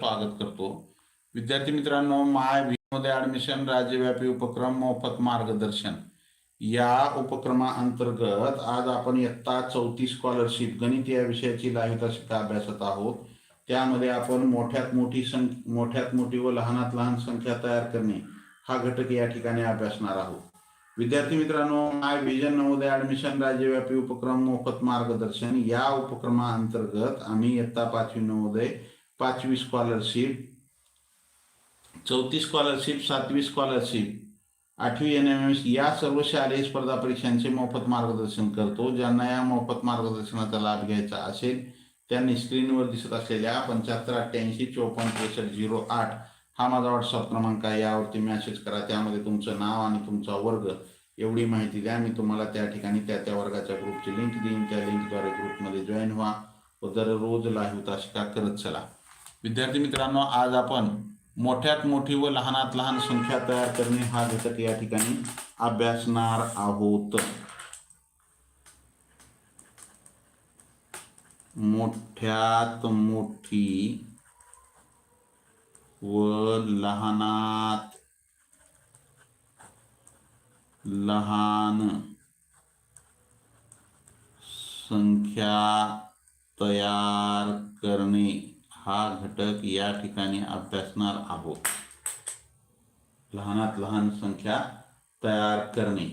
स्वागत करतो. विद्यार्थी मित्रांनो मायमध्ये ऍडमिशन राज्यव्यापी उपक्रम मोफत मार्गदर्शन. या उपक्रमाअंतर्गत आज आपण इयत्ता चौथी स्कॉलरशिप गणित या विषयाची लाईव्ह शिका अभ्यासत आहोत. त्यामध्ये आपण मोठ्यात मोठी सं मोठ्यात मोठी व लहानात लहान संख्या तयार करणे हा घटक या ठिकाणी अभ्यासणार आहोत. विद्यार्थी मित्रांनो माय विजन नवोदय ऍडमिशन राज्यव्यापी उपक्रम मोफत मार्गदर्शन या उपक्रमाअंतर्गत आम्ही इयत्ता पाचवी नवोदय पाचवी स्कॉलरशिप चौथी स्कॉलरशिप सातवी स्कॉलरशिप आठवी एन एम एस या सर्व शालेय स्पर्धा परीक्षांचे मोफत मार्गदर्शन करतो. ज्यांना या मोफत मार्गदर्शनाचा लाभ घ्यायचा असेल त्यांनी स्क्रीनवर दिसत असलेल्या पंच्याहत्तर अठ्ठ्याऐंशी चोपन्न त्रेसष्ट झिरो आठ हा माझा व्हॉट्सअप क्रमांक आहे. यावरती मेसेज करा. त्यामध्ये तुमचं नाव आणि तुमचा वर्ग. एवढी माहिती द्या. मी तुम्हाला त्या ठिकाणी त्या त्या वर्गाच्या ग्रुपची लिंक देईन. त्या लिंकद्वारे ग्रुपमध्ये जॉईन व्हा व दररोज लाईव्ह तासिका करत चला. विद्यार्थी मित्रांनो आज आपण मोठ्यात मोठी व लहानात लहान संख्या तयार करणे हा घटक या ठिकाणी अभ्यासणार आहोत. मोठ्यात मोठी व लहानात लहान संख्या तयार करणे. हा घटक या ठिकाणी अभ्यासणार आहोत. लहानात लहान संख्या तयार करणे.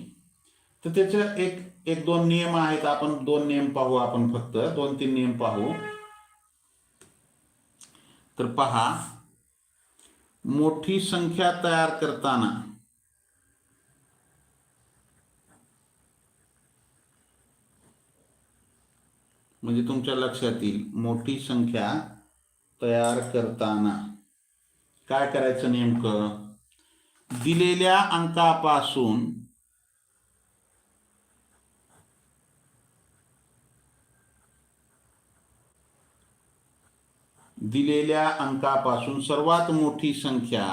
तर त्याचे एक एक दोन नियम आहेत. आपण दोन नियम पाहू. आपण फक्त दोन तीन नियम पाहू. तर पहा मोठी संख्या तयार करताना म्हणजे तुमच्या लक्षात येईल मोठी संख्या तयार करताना काय करायचं नेमकं? दिलेल्या अंकापासून दिलेल्या अंकापासून सर्वात मोठी संख्या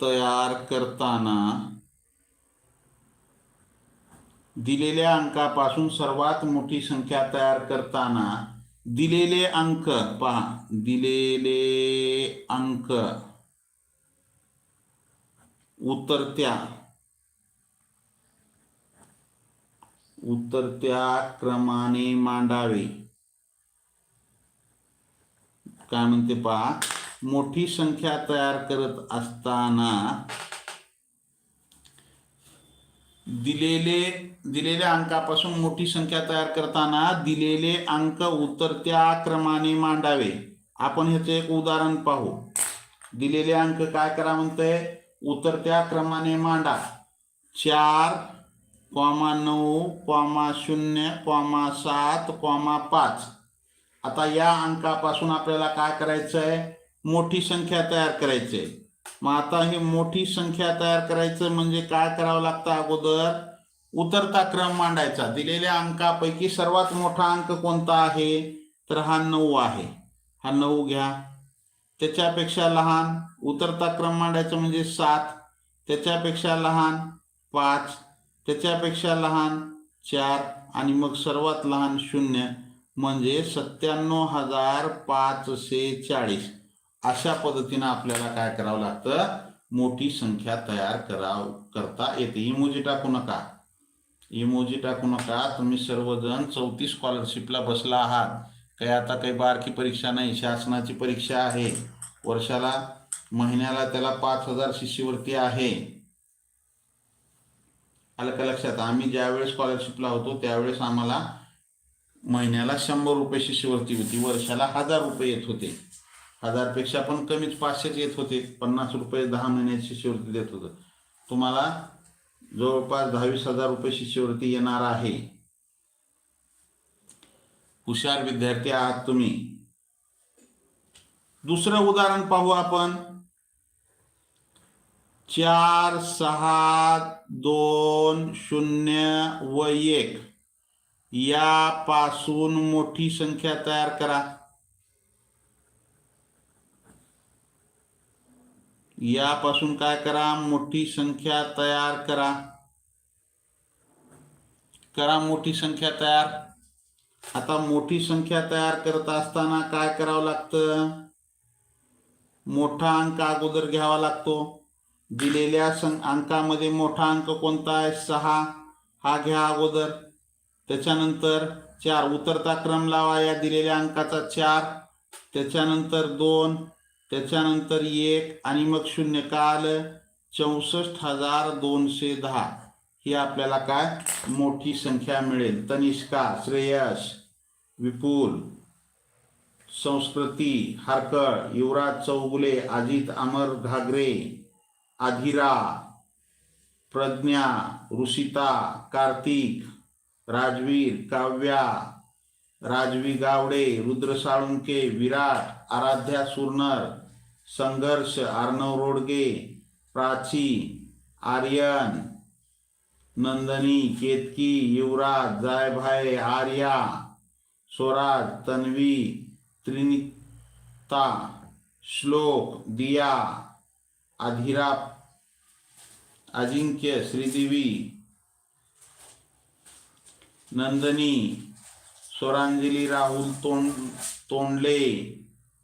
तयार करताना दिलेल्या अंकापासून सर्वात मोठी संख्या तयार करताना दिलेले अंक पहा. दिलेले अंक. उतरत्या उतरत्या क्रमाने मांडावे. काय म्हणते पहा? मोठी संख्या तयार करत असताना दिलेले दिलेल्या अंकापासून मोठी संख्या तयार करताना दिलेले अंक उतरत्या क्रमाने मांडावे. आपण ह्याचं एक उदाहरण पाहू. दिलेले अंक काय करा म्हणतंय? उतरत्या क्रमाने मांडा. चार कॉमा नऊ कॉमा शून्य कॉमा सात कॉमा पाच. आता या अंकापासून आपल्याला काय करायचं आहे मोठी संख्या तयार करायची आहे मग आता ही मोठी संख्या तयार करायचं म्हणजे काय करावं लागतं अगोदर? उतरता क्रम मांडायचा. दिलेल्या अंकापैकी सर्वात मोठा अंक कोणता आहे? तर हा नऊ आहे. हा नऊ घ्या. त्याच्यापेक्षा लहान उतरता क्रम मांडायचा म्हणजे सात. त्याच्यापेक्षा लहान पाच. त्याच्यापेक्षा लहान चार. आणि मग सर्वात लहान शून्य म्हणजे सत्त्याण्णव हजार पाचशे चाळीस. अशा पद्धतीनं आपल्याला काय करावं लागतं? मोठी संख्या तयार कराव करता येते. इमोजी टाकू नका. इमोजी टाकू नका. तुम्ही सर्वजण चौथी स्कॉलरशिपला बसला आहात. काही आता काही बारकी परीक्षा नाही शासनाची परीक्षा आहे. वर्षाला महिन्याला त्याला पाच हजार शिष्यवृत्ती आहे. आलं का लक्षात आम्ही ज्यावेळेस स्कॉलरशिपला होतो त्यावेळेस आम्हाला महिन्याला शंभर रुपये शिष्यवृत्ती होती. वर्षाला हजार रुपये येत होते. हजारपेक्षा पण कमीच पाचशेच येत होते. पन्नास रुपये दहा महिन्याची शिष्यवृत्ती देत होतं. तुम्हाला जवळपास दहावीस हजार रुपये शिष्यवृत्ती येणार आहे. हुशार विद्यार्थी आहात तुम्ही. दुसरं उदाहरण पाहू आपण. चार सहा दोन शून्य व एक. यापासून मोठी संख्या तयार करा. यापासून काय करा? मोठी संख्या तयार करा. करा मोठी संख्या तयार. आता मोठी संख्या तयार करत असताना काय करावं लागतं? मोठा अंक अगोदर घ्यावा लागतो. दिलेल्या सं अंकामध्ये मोठा अंक कोणता आहे? सहा. हा घ्या अगोदर. त्याच्यानंतर चार. उतरता क्रम लावा या दिलेल्या अंकाचा चार. त्याच्यानंतर दोन. त्याच्यानंतर एक आणि मग शून्य काल चौसष्ट हजार दोनशे दहा. ही आपल्याला काय? मोठी संख्या मिळेल. तनिष्का श्रेयस विपुल संस्कृती हारकळ युवराज चौगुले अजित अमर घागरे आधिरा प्रज्ञा ऋषिता कार्तिक राजवीर काव्या राजवी गावडे रुद्र साळुंके विराट आराध्या सुरनर संघर्ष अर्णव रोडगे प्राची आर्यन नंदनी केतकी युवराज जायभाई आर्या स्वराज तन्वी त्रिनिता श्लोक दिया आधिरा अजिंक्य श्रीदेवी नंदनी स्वरांजली राहुल तोंड तोंडले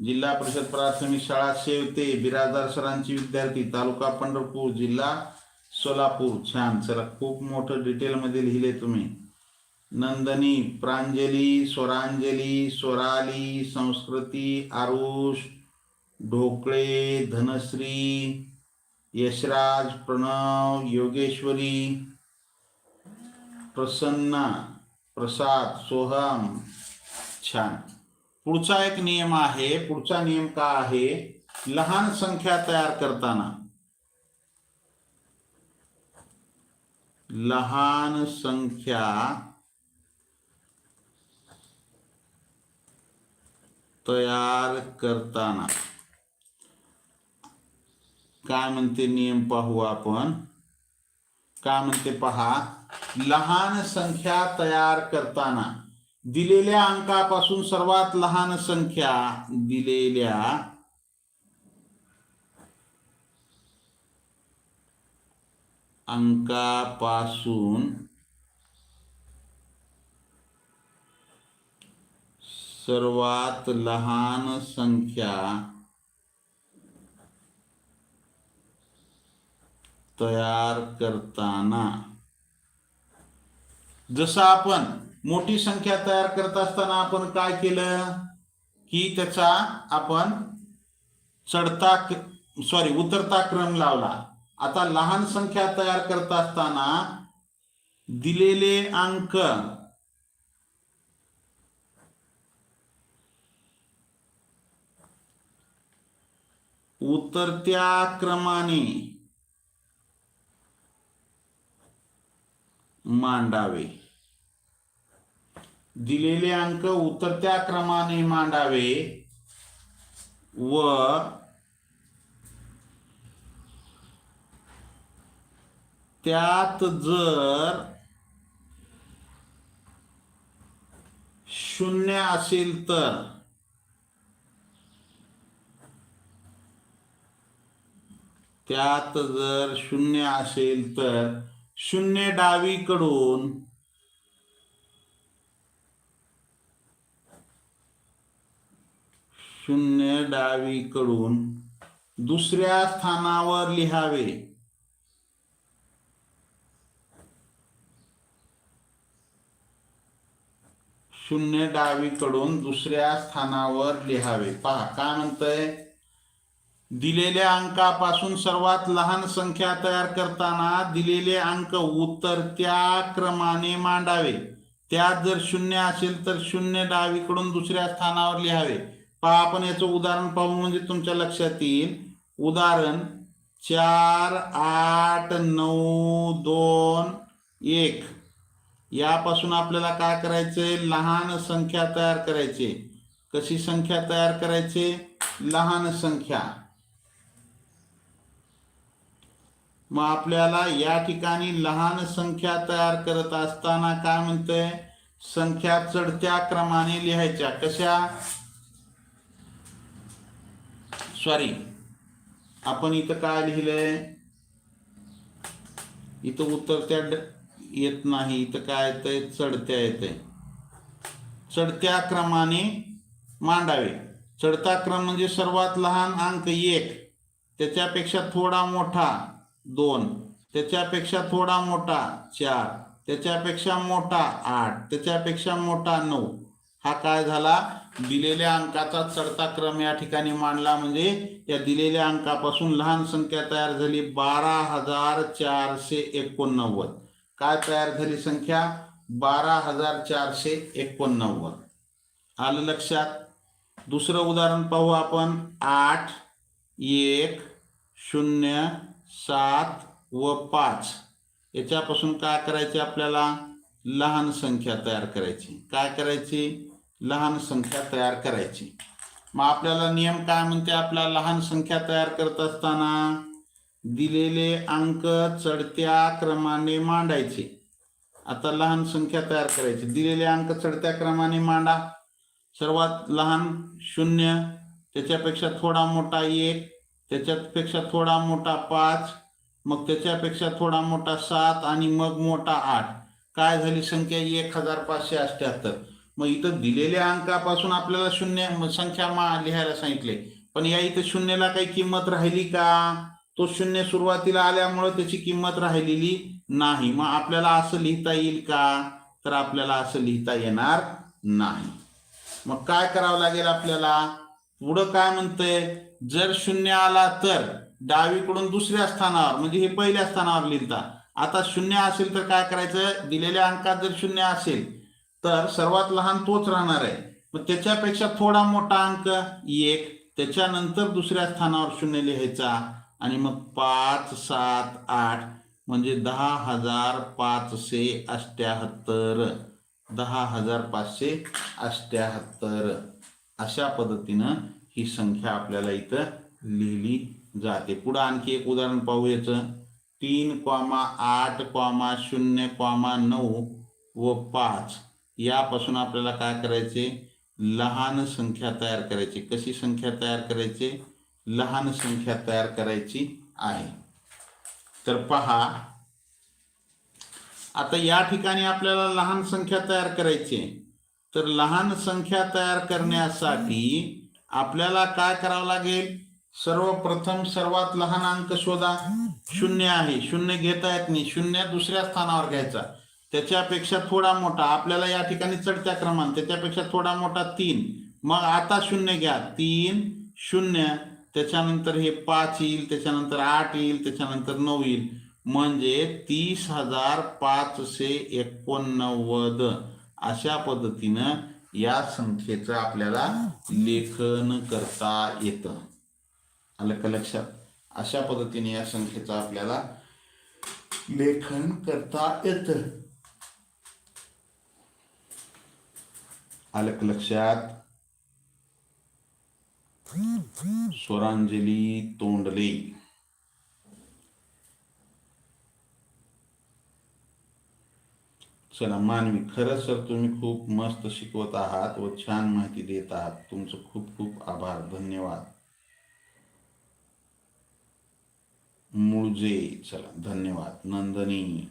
जिल्हा परिषद प्राथमिक शाळा शेवते बिराजदार सरांची विद्यार्थी तालुका पंढरपूर जिल्हा सोलापूर. छान चला खूप मोठं डिटेलमध्ये लिहिले तुम्ही. नंदनी प्रांजली स्वरांजली स्वराली संस्कृती आरुष ढोकळे धनश्री यशराज प्रणव योगेश्वरी प्रसन्ना प्रसाद सोहम. छान. पुढचा एक नियम आहे पुढचा नियम का आहे? लहान संख्या तयार करताना. लहान संख्या तयार करताना. काय म्हणते नियम पाहू आपण? काय म्हणते पहा? लहान संख्या तयार करताना. दिलेल्या अंकापासून सर्वात लहान संख्या दिलेल्या अंकापासून सर्वात लहान संख्या तयार करताना. जसं आपण मोठी संख्या तयार करत असताना आपण काय केलं? की त्याचा आपण चढता सॉरी उतरता क्रम लावला. आता लहान संख्या तयार करत असताना दिलेले अंक. उतरत्या क्रमाने मांडावे. दिलेले अंक उतरत्या क्रमाने मांडावे. व त्यात जर शून्य असेल तर त्यात जर शून्य असेल तर शून्य डावीकडून शून्य डावीकडून दुसऱ्या स्थानावर लिहावे. शून्य डावीकडून दुसऱ्या स्थानावर लिहावे. पहा काय म्हणतंय? दिलेल्या अंकापासून सर्वात लहान संख्या तयार करताना दिलेले अंक उतरत्या क्रमाने मांडावे. त्यात जर शून्य असेल तर शून्य डावीकडून दुसऱ्या स्थानावर लिहावे. पहा आपण याचं उदाहरण पाहू म्हणजे तुमच्या लक्षात येईल. उदाहरण चार आठ नऊ दोन एक. यापासून आपल्याला काय करायचंय लहान संख्या तयार करायचे. कशी संख्या तयार करायचे? लहान संख्या. मग आपल्याला या ठिकाणी लहान संख्या तयार करत असताना काय म्हणतंय? संख्या चढत्या क्रमाने लिहायच्या. कशा? सॉरी आपण इथं काय लिहिलंय? इथं उतरत्या ड- येत नाही. इथं काय येतंय? चढत्या येतंय. चढत्या क्रमाने मांडावे. चढता क्रम म्हणजे सर्वात लहान अंक एक. त्याच्यापेक्षा थोडा मोठा दोन. त्याच्यापेक्षा थोडा मोठा चार. त्याच्यापेक्षा मोठा आठ. त्याच्यापेक्षा मोठा नऊ. हा काय झाला? दिलेल्या अंकाचा चढता क्रम या ठिकाणी मांडला. म्हणजे या दिलेल्या अंकापासून लहान संख्या तयार झाली बारा हजार चारशे एकोणनव्वद. काय तयार झाली संख्या? बारा हजार चारशे एकोणनव्वद. आलं लक्षात? दुसरं उदाहरण पाहू आपण. आठ एक शून्य सात व पाच. याच्यापासून काय करायचे आपल्याला? लहान संख्या तयार करायची. काय करायची? लहान संख्या तयार करायची. मग आपल्याला नियम काय म्हणते? आपला लहान संख्या तयार करत असताना दिलेले अंक चढत्या क्रमाने मांडायचे. आता लहान संख्या तयार करायची. दिलेले अंक चढत्या क्रमाने मांडा. सर्वात लहान शून्य त्याच्यापेक्षा थोडा मोठा एक त्याच्यापेक्षा थोडा मोठा पाच मग त्याच्यापेक्षा थोडा मोठा सात आणि मग मोठा आठ. काय झाली संख्या? एक हजार पाचशे अठ्याहत्तर. मग इथं दिलेल्या अंकापासून आपल्याला शून्य संख्या मा लिहायला सांगितले. पण या इथं शून्यला काही किंमत राहिली का? तो शून्य सुरुवातीला आल्यामुळं त्याची किंमत राहिलेली नाही. मग आपल्याला असं लिहिता येईल का? तर आपल्याला असं लिहिता येणार नाही. मग काय करावं लागेल आपल्याला? पुढं काय म्हणतंय? जर शून्य आला तर डावीकडून दुसऱ्या स्थानावर म्हणजे हे पहिल्या स्थानावर लिहिता. आता शून्य असेल तर काय करायचं? दिलेल्या अंकात जर शून्य असेल तर सर्वात लहान तोच राहणार आहे. मग त्याच्यापेक्षा थोडा मोठा अंक एक त्याच्यानंतर दुसऱ्या स्थानावर शून्य लिहायचा आणि मग पाच सात आठ म्हणजे दहा हजार पाचशे अष्ट्याहत्तर दहा हजार पाचशे अष्ट्याहत्तर अशा पद्धतीनं ही संख्या आपल्याला इथं लिहिली जाते. पुढं आणखी एक उदाहरण पाहू याचं तीन कॉमा आठ कॉमा शून्य कॉमा नऊ व पाच. यापासून आपल्याला काय करायचे? लहान संख्या तयार करायची. कशी संख्या तयार करायची? लहान संख्या तयार करायची आहे. तर पहा आता या ठिकाणी आपल्याला लहान संख्या तयार करायची आहे. तर लहान संख्या तयार करण्यासाठी आपल्याला काय करावं लागेल? सर्वप्रथम सर्वात लहान अंक शोधा. शून्य आहे. शून्य घेता येत नाही. शून्य दुसऱ्या स्थानावर घ्यायचा. त्याच्यापेक्षा थोडा मोठा. आपल्याला या ठिकाणी चढत्या क्रमांक त्याच्यापेक्षा थोडा मोठा तीन. मग आता शून्य घ्या. तीन शून्य. त्याच्यानंतर हे पाच येईल त्याच्यानंतर आठ येईल त्याच्यानंतर नऊ येईल. म्हणजे तीस हजार पाचशे एकोणनव्वद. अशा पद्धतीनं या संख्येचं आपल्याला लेखन करता येतं. आलं का लक्षात? अशा पद्धतीने या संख्येचं आपल्याला लेखन करता येतं. आलं लक्षात स्वरांजली तोंडले. चला मानवी खरंच सर तुम्ही खूप मस्त शिकवत आहात व छान माहिती देत आहात. तुमचं खूप खूप आभार. धन्यवाद. मुळजे चला धन्यवाद. नंदनी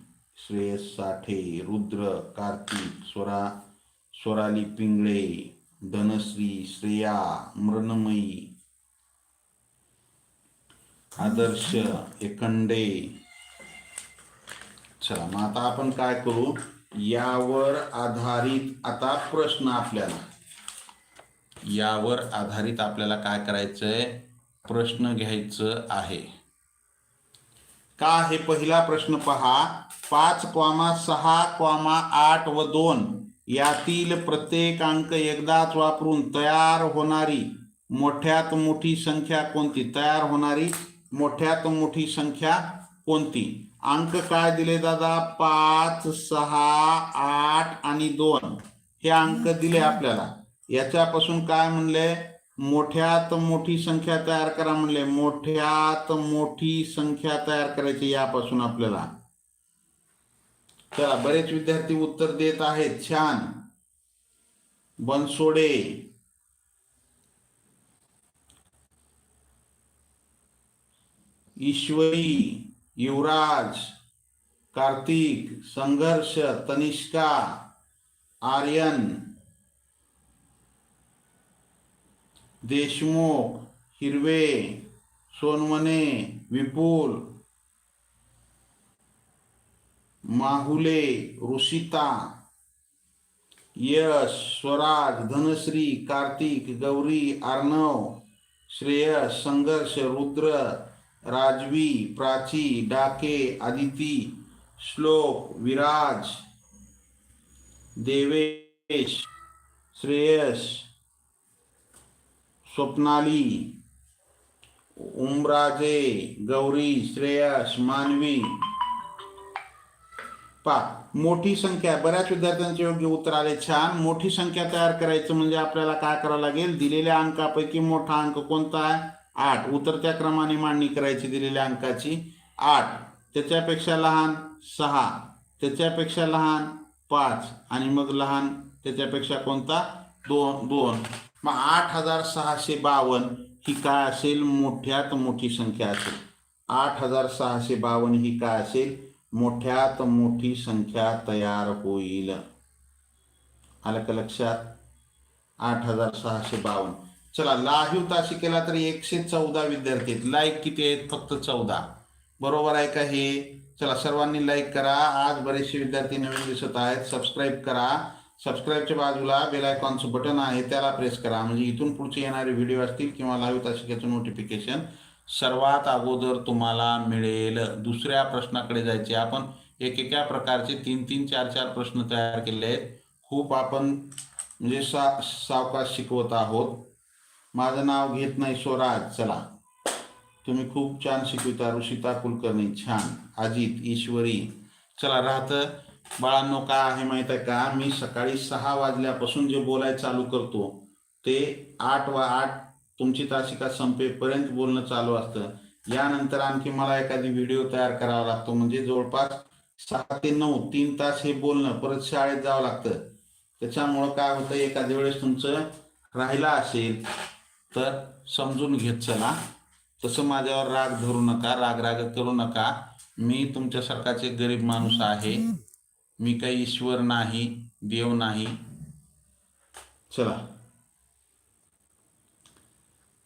श्रेयस साठे रुद्र कार्तिक स्वरा स्वराली पिंगळे धनश्री श्रेया मृणमयी आदर्श एकंडे. चला मग आता आपण काय करू? यावर आधारित आता प्रश्न आपल्याला. यावर आधारित आपल्याला काय करायचंय? प्रश्न घ्यायचं आहे. का हे पहिला प्रश्न पहा. पाच क्वामा सहा क्वामा आठ व दोन. यातील प्रत्येक अंक एकदाच वापरून तयार होणारी मोठ्यात मोठी संख्या कोणती? तयार होणारी मोठ्यात मोठी संख्या कोणती? अंक काय दिले दादा? पाच सहा आठ आणि दोन. हे अंक दिले आपल्याला. याच्यापासून काय म्हणले? मोठ्यात मोठी संख्या तयार करा म्हणले. मोठ्यात मोठी संख्या तयार करायची यापासून आपल्याला. चला बरेच विद्यार्थी उत्तर देत आहेत. छान. बनसोडे. ईश्वरी युवराज कार्तिक संघर्ष तनिष्का आर्यन देशमुख हिरवे सोनवणे विपुल माहुले ऋषिता यश स्वराज धनश्री कार्तिक गौरी अर्णव श्रेयस संघर्ष रुद्र राजवी प्राची डाके आदिती श्लोक विराज देवेश श्रेयस स्वप्नाली उमराजे गौरी श्रेयस मानवी पा. मोठी संख्या बऱ्याच विद्यार्थ्यांचे योग्य उत्तर आले. छान. मोठी संख्या तयार करायचं म्हणजे आपल्याला काय करावं लागेल? दिलेल्या अंकापैकी मोठा अंक कोणता आहे? आठ. उतरत्या क्रमाने मांडणी करायची दिलेल्या अंकाची. आठ. त्याच्यापेक्षा लहान सहा. त्याच्यापेक्षा लहान पाच. आणि मग लहान त्याच्यापेक्षा कोणता? दोन. दोन. मग आठ हजार सहाशे बावन्न ही काय असेल? मोठ्यात मोठी संख्या असेल. आठ हजार सहाशे बावन्न ही काय असेल? मोठ्यात मोठी संख्या तयार होईल. आलं का लक्षात? आठ हजार सहाशे बावन्न. चला लाहीव ताशी केला तरी एकशे चौदा विद्यार्थी आहेत. लाईक किती आहेत? फक्त चौदा. बरोबर आहे का हे? चला सर्वांनी लाईक करा. आज बरेचसे विद्यार्थी नवीन दिसत आहेत. सबस्क्राईब करा. सबस्क्राईबच्या बाजूला बेल आयकॉनचं बटन आहे. त्याला प्रेस करा. म्हणजे इथून पुढचे येणारे व्हिडिओ असतील किंवा लाईव्ह तासिकेचं नोटिफिकेशन सर्वात अगोदर तुम्हाला मिळेल दुसऱ्या प्रश्नाकडे जायचे. आपण एकेका प्रकारचे तीन तीन चार चार प्रश्न तयार केले आहेत. खूप आपण म्हणजे सा सावकाश शिकवत आहोत. माझं नाव घेत नाही स्वराज. चला. तुम्ही खूप छान शिकविता. ऋषिता कुलकर्णी छान. अजित ईश्वरी. चला राहतं. बाळांनो काय आहे माहीत आहे का? मी सकाळी सहा वाजल्यापासून जे बोलायला चालू करतो ते आठ वा आठ तुमची तासिका संपेपर्यंत बोलणं चालू असतं. यानंतर आणखी मला एखादी व्हिडिओ तयार करावा लागतो. म्हणजे जवळपास सहा ते नऊ तीन तास हे बोलणं परत शाळेत जावं लागतं. त्याच्यामुळं काय होतं एखाद्या वेळेस तुमचं राहिला असेल तर समजून घेत चला. तसं माझ्यावर राग धरू नका राग राग करू नका. मी तुमच्यासारखाच एक गरीब माणूस आहे. मी काही ईश्वर नाही देव नाही. चला.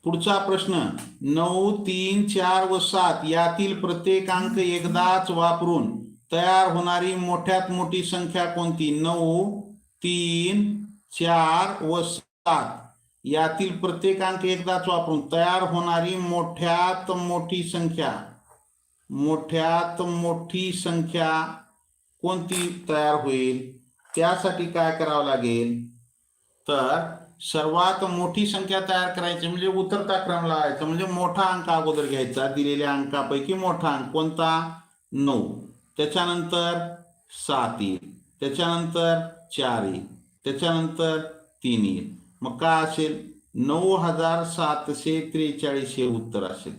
पुढचा प्रश्न नऊ तीन चार व सात यातील प्रत्येक अंक एकदाच वापरून तयार होणारी मोठ्यात मोठी संख्या कोणती? नऊ तीन चार व सात यातील प्रत्येक अंक एकदाच वापरून तयार होणारी मोठ्यात मोठी संख्या मोठ्यात मोठी संख्या कोणती तयार होईल? त्यासाठी काय करावं लागेल? तर सर्वात मोठी संख्या तयार करायची म्हणजे उतरता क्रम लावायचा. म्हणजे मोठा अंक अगोदर घ्यायचा. दिलेल्या अंकापैकी मोठा अंक कोणता? नऊ. त्याच्यानंतर सात येईल त्याच्यानंतर चार येईल त्याच्यानंतर तीन येईल मग काय असेल? नऊ हजार सातशे त्रेचाळीस हे उत्तर असेल.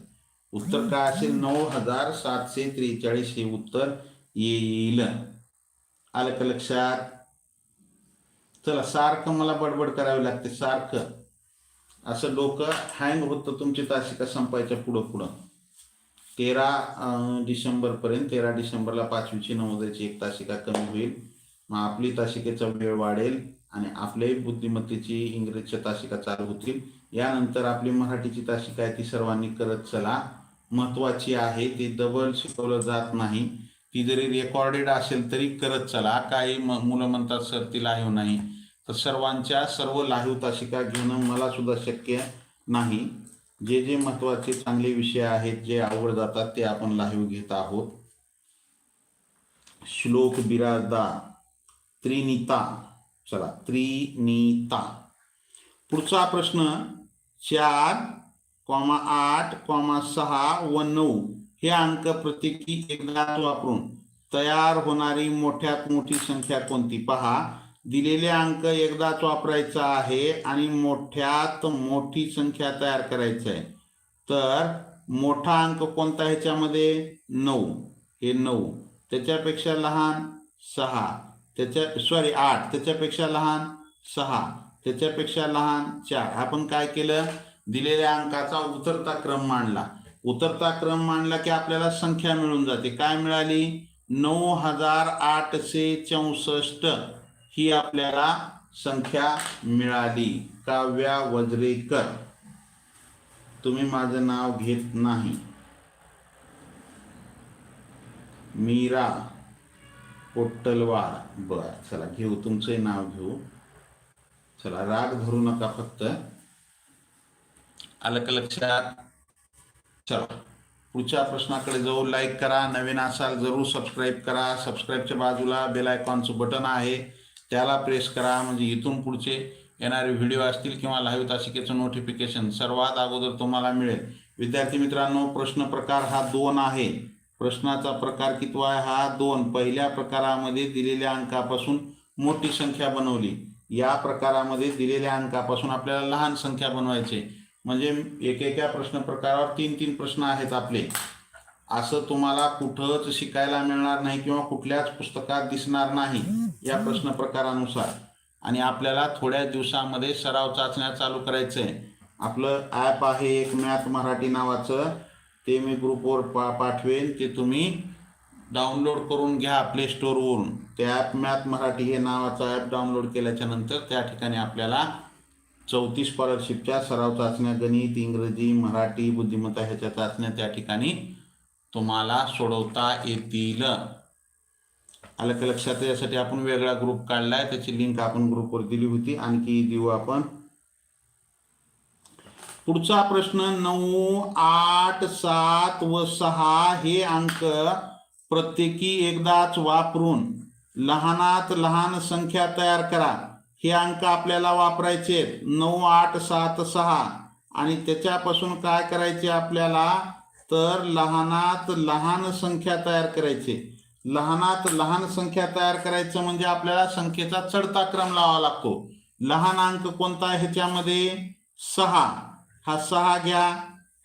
उत्तर काय असेल? नऊ हजार सातशे त्रेचाळीस हे उत्तर येईल. आलं का लक्षात? चला सारखं मला बडबड करावी लागते सारखं. असं डोकं हँग होतं तुमची तासिका संपायच्या पुढं पुढं. तेरा डिसेंबरपर्यंत तेरा डिसेंबरला पाचवीची नवोदयाची एक तासिका कमी होईल. मग आपली तासिकेचा वेळ वाढेल आणि आपल्याही बुद्धिमत्तेची इंग्रजीच्या तासिका चालू होतील. यानंतर आपली मराठीची तासिका आहे ती सर्वांनी करत चला. महत्वाची आहे ती डबल शिकवलं जात नाही. ती जरी रेकॉर्डेड असेल तरी करत चला. काही म- मुलं म्हणतात सर ती लाईव्ह नाही. तर सर्वांच्या सर्व लाईव्ह तासिका घेणं मला सुद्धा शक्य नाही. जे जे महत्त्वाचे चांगले विषय आहेत जे आवड जातात ते आपण लाईव्ह घेत आहोत. श्लोक बिराजदा. त्रिनीता. चला त्रिनीता. पुढचा प्रश्न चार कॉमा आठ कॉमा सहा व नऊ. हे अंक प्रत्येकी एकदाच वापरून तयार होणारी मोठ्यात मोठी संख्या कोणती? पहा दिलेले अंक एकदाच वापरायचा आहे आणि मोठ्यात मोठी संख्या तयार करायची आहे. तर मोठा अंक कोणता ह्याच्यामध्ये? नऊ. हे नऊ. त्याच्यापेक्षा लहान सहा. त्याच्या सॉरी आठ. त्याच्यापेक्षा लहान सहा. त्याच्यापेक्षा लहान चार. आपण काय केलं? दिलेल्या अंकाचा उतरता क्रम मांडला. उतरता क्रम मांडला की आपल्याला संख्या मिळून जाते. काय मिळाली? नऊ हजार आठशे चौसष्ट ही आपल्याला संख्या मिळाली. काव्या वज्रेकर. तुम्ही माझं नाव घेत नाही. मीरा पोट्टलवार. बर चला घेऊ. तुमचंही नाव घेऊ. चला राग धरू नका फक्त. आलं का लक्षात? चला. पुढच्या प्रश्नाकडे जाऊ लाईक करा. नवीन असाल जरूर सबस्क्राईब करा. सबस्क्राईबच्या बाजूला बेल आयकॉनचं बटन आहे. त्याला प्रेस करा. म्हणजे इथून पुढचे येणारे व्हिडिओ असतील किंवा लाईव्ह तासिकेचं नोटिफिकेशन सर्वात अगोदर तुम्हाला मिळेल. विद्यार्थी मित्रांनो प्रश्न प्रकार हा दोन आहे. प्रश्नाचा प्रकार कितवा आहे? हा दोन. पहिल्या प्रकारामध्ये दिलेल्या अंकापासून मोठी संख्या बनवली. या प्रकारामध्ये दिलेल्या अंकापासून आपल्याला लहान संख्या बनवायचे. म्हणजे एकेका प्रश्न प्रकारावर तीन तीन प्रश्न आहेत आपले. असं तुम्हाला कुठंच शिकायला मिळणार नाही किंवा कुठल्याच पुस्तकात दिसणार नाही या प्रश्न प्रकारानुसार आणि आपल्याला थोड्या दिवसामध्ये सराव चाचण्या चालू करायचं आहे आपलं ॲप आहे एक मॅथ मराठी नावाचं. ते मी ग्रुपवर पा पाठवेन. ते तुम्ही डाउनलोड करून घ्या प्ले स्टोरवरून. ते ॲप मॅथ मराठी हे नावाचं ॲप डाउनलोड केल्याच्यानंतर त्या ठिकाणी आपल्याला चौतीस स्कॉलरशिपच्या सराव चाचण्या गणित इंग्रजी मराठी बुद्धिमत्ता ह्याच्या चाचण्या त्या ठिकाणी तुम्हाला सोडवता येतील. आलं का लक्षात? यासाठी आपण वेगळा ग्रुप काढलाय. त्याची लिंक आपण ग्रुपवर दिली होती आणखी देऊ आपण. पुढचा प्रश्न नऊ आठ सात व सहा हे अंक प्रत्येकी एकदाच वापरून लहानात लहान संख्या तयार करा. हे अंक आपल्याला वापरायचे नऊ आठ सात सहा. आणि त्याच्यापासून काय करायचे आपल्याला? तर लहानात लहान संख्या तयार करायचे. लहानात लहान संख्या तयार करायचं म्हणजे आपल्याला संख्येचा चढता क्रम लावा लागतो. लहान अंक कोणता ह्याच्यामध्ये? सहा. हा सहा घ्या.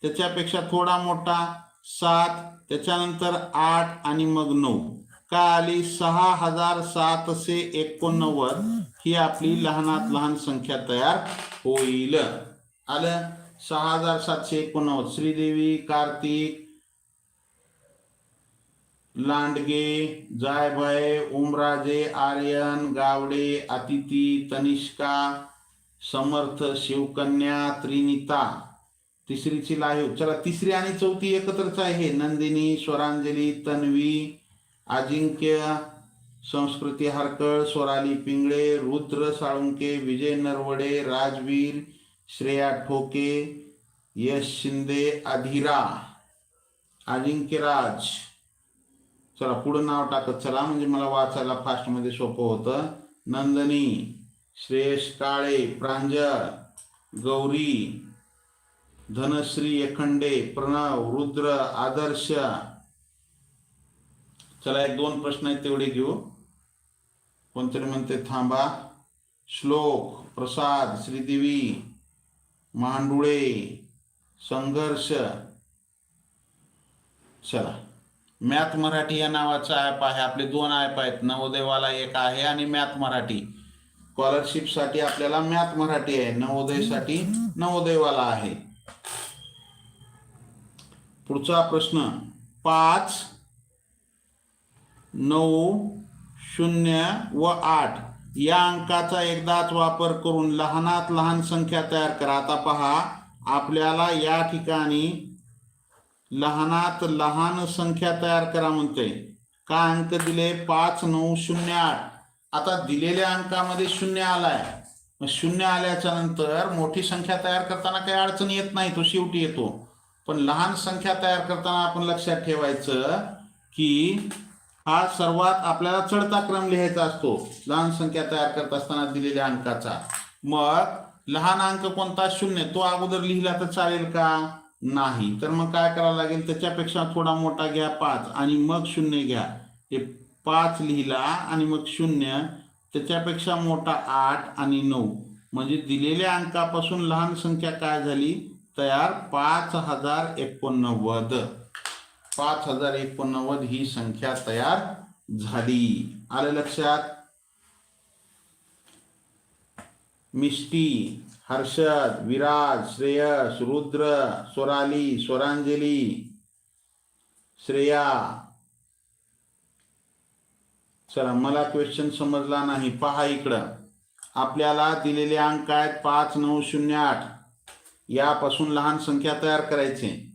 त्याच्यापेक्षा थोडा मोठा. सात. त्याच्यानंतर आठ आणि मग नऊ. का आली सहा हजार सातशे एकोणनव्वद ही आपली लहानात लहान संख्या तयार होईल. आलं? सहा हजार सातशे एकोणनव्वद. श्रीदेवी कार्तिक लांडगे जायभाई उमराजे आर्यन गावडे अतिथी तनिष्का समर्थ शिवकन्या त्रिनिता. तिसरीची लाईव्ह चला तिसरी आणि चौथी एकत्रच आहे. नंदिनी स्वरांजली तन्वी अजिंक्य संस्कृती हरकळ स्वराली पिंगळे रुद्र साळुंके विजय नरवडे राजवीर श्रेया ठोके यश शिंदे अधिरा अजिंक्यराज चला पुढं नाव टाकत चला म्हणजे मला वाचायला फास्टमध्ये सोपं होतं. नंदनी श्रेयश काळे प्रांजळ गौरी धनश्री एखंडे प्रणव रुद्र आदर्श चला एक दोन प्रश्न आहेत तेवढे घेऊ. कोणतरी म्हणते थांबा. श्लोक प्रसाद श्रीदेवी मांडुळे संघर्ष. चला. मॅथ मराठी या नावाचा ॲप आहे. आपले दोन ॲप आहेत. नवोदयवाला एक आहे आणि मॅथ मराठी. स्कॉलरशिपसाठी आपल्याला मॅथ मराठी आहे. नवोदयसाठी नवोदयवाला आहे. पुढचा प्रश्न पाच नऊ शून्य व आठ. या अंकाचा एकदाच वापर करून लहानात लहान संख्या तयार करा. आता पहा आपल्याला या ठिकाणी लहानात लहान संख्या तयार करा म्हणते का अंक दिले? पाच नऊ शून्य आठ. आता दिलेल्या अंकामध्ये शून्य आलाय. मग शून्य आल्याच्यानंतर मोठी संख्या तयार करताना काही अडचण येत नाही तो शेवटी येतो. पण लहान संख्या तयार करताना आपण लक्षात ठेवायचं की हा सर्वात आपल्याला चढता क्रम लिहायचा असतो. लहान संख्या तयार करत असताना दिलेल्या अंकाचा. मग लहान अंक कोणता? शून्य. तो अगोदर लिहिला तर चालेल का? नाही. तर मग काय करावं लागेल? त्याच्यापेक्षा थोडा मोठा घ्या पाच आणि मग शून्य घ्या. हे पाच लिहिला आणि मग शून्य. त्याच्यापेक्षा मोठा आठ आणि नऊ. म्हणजे दिलेल्या अंकापासून लहान संख्या काय झाली? तयार पाच हजार एकोणनव्वद. पाच हजार एकोणनव्वद ही संख्या तयार झाली. आलं लक्षात? मिष्टी हर्षद विराज श्रेयस रुद्र स्वराली स्वरांजली श्रेया. चला मला क्वेश्चन समजला नाही. पहा इकडं. आपल्याला दिलेले अंक आहेत पाच नऊ शून्य आठ. यापासून लहान संख्या तयार करायची.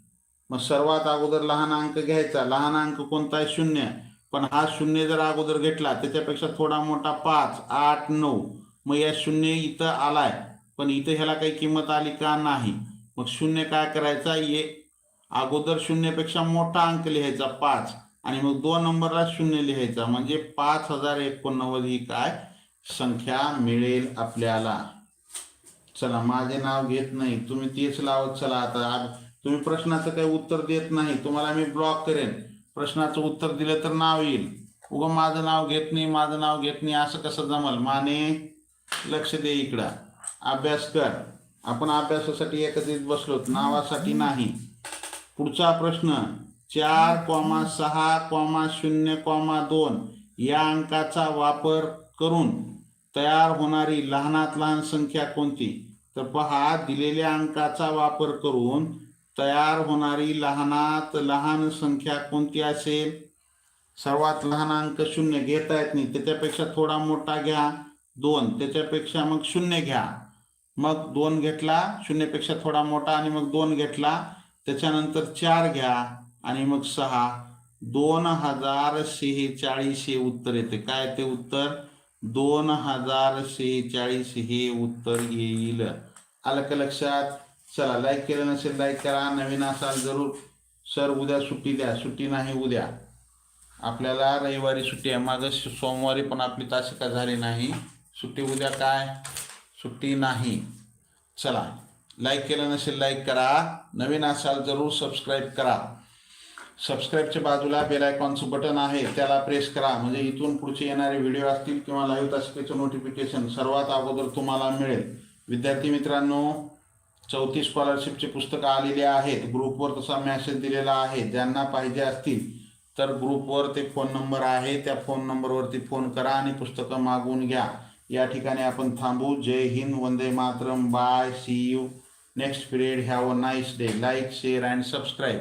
मग सर्वात अगोदर लहान अंक घ्यायचा. लहान अंक कोणता आहे शून्य. पण हा शून्य जर अगोदर घेतला त्याच्यापेक्षा थोडा मोठा पाच आठ नऊ. मग या शून्य इथं आलाय. पण इथं ह्याला काही किंमत आली का नाही? मग शून्य काय करायचा? ये. अगोदर शून्यपेक्षा मोठा अंक लिहायचा पाच. आणि मग दोन नंबरला शून्य लिहायचा. म्हणजे पाच हजार एकोणनव्वद ही काय? संख्या मिळेल आपल्याला. चला माझे नाव घेत नाही. तुम्ही तेच लावत चला. आता तुम्ही प्रश्नाचं काही उत्तर देत नाही तुम्हाला मी ब्लॉक करेन. प्रश्नाचं उत्तर दिलं तर नाव येईल. उगं माझं नाव घेत नाही माझं नाव घेत नाही असं कसं जमल? माने लक्ष दे इकडं. अभ्यास कर. आपण अभ्यासासाठी एकत्रित बसलोत नावासाठी नाही. पुढचा प्रश्न चार कॉमा सहा कॉमा शून्य कॉमा दोन या अंकाचा वापर करून तयार होणारी लहानात लहान संख्या कोणती? तर पहा दिलेल्या अंकाचा वापर करून तयार होणारी लहानात लहान संख्या कोणती असेल? सर्वात लहान अंक शून्य घेता येत नाही. त्याच्यापेक्षा थोडा मोठा घ्या. दोन. त्याच्यापेक्षा मग शून्य घ्या. मग दोन घेतला शून्यपेक्षा थोडा मोठा आणि मग दोन घेतला. त्याच्यानंतर चार घ्या आणि मग सहा. दोन हजार सेहेचाळीस हे उत्तर येते. काय ते उत्तर? दोन हजार सेहेचाळीस हे उत्तर येईल. आलं का लक्षात? चला लाईक केलं नसेल लाईक करा. नवीन असाल जरूर. सर उद्या सुट्टी द्या. सुट्टी नाही उद्या. आपल्याला रविवारी सुट्टी आहे. मागं सोमवारी पण आपली तासिका झाली नाही. सुट्टी उद्या काय? सुट्टी नाही. चला लाईक केलं नसेल लाईक करा. नवीन असाल जरूर सबस्क्राईब करा. सबस्क्राईबच्या बाजूला बेल आयकॉनचं बटन आहे. त्याला प्रेस करा. म्हणजे इथून पुढचे येणारे व्हिडिओ असतील किंवा लाईव्ह तासिकेचं नोटिफिकेशन सर्वात अगोदर तुम्हाला मिळेल. विद्यार्थी मित्रांनो चौथी स्कॉलरशिपची पुस्तकं आलेली आहेत. ग्रुपवर तसा मॅसेज दिलेला आहे. ज्यांना पाहिजे असतील तर ग्रुपवर ते फोन नंबर आहे. त्या फोन नंबरवरती फोन करा आणि पुस्तकं मागवून घ्या. या ठिकाणी आपण थांबू. जय हिंद. वंदे Mataram. Bye see you next period have a nice day like share and subscribe